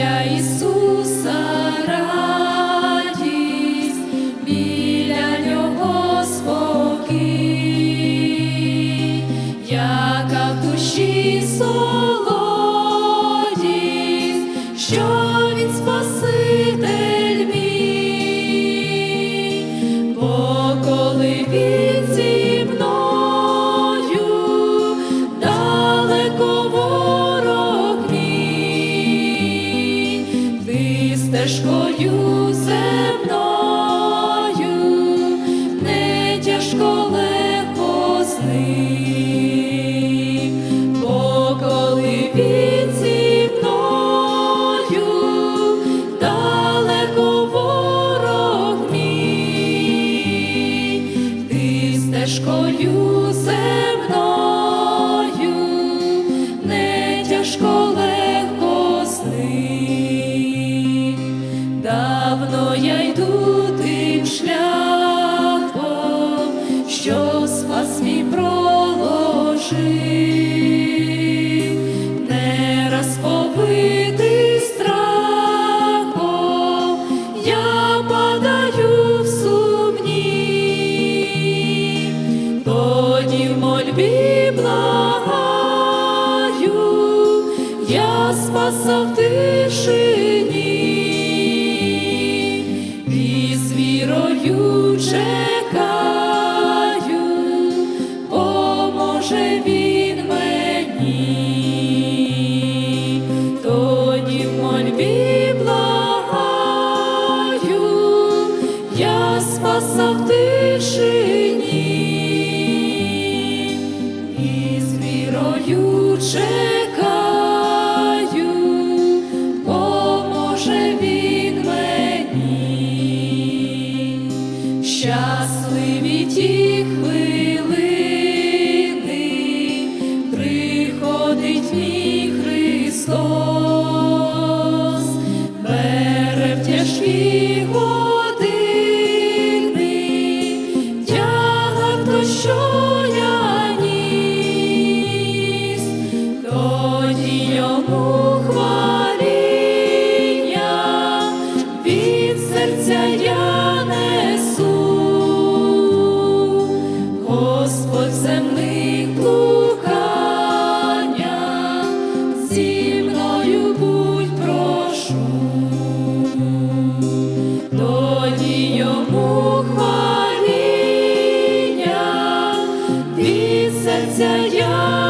Біля Ісуса радість, біля нього спокій, яка в душі солодість, що земною, не тяжко з ним, бо коли він мною далеко ворог мій, ти стежкою земною, не тяжко легко нас спасав тишині. щасливі ті хвилини приходить мій. Господь земних блукання, зі мною будь прошу, тоді йому хваління від.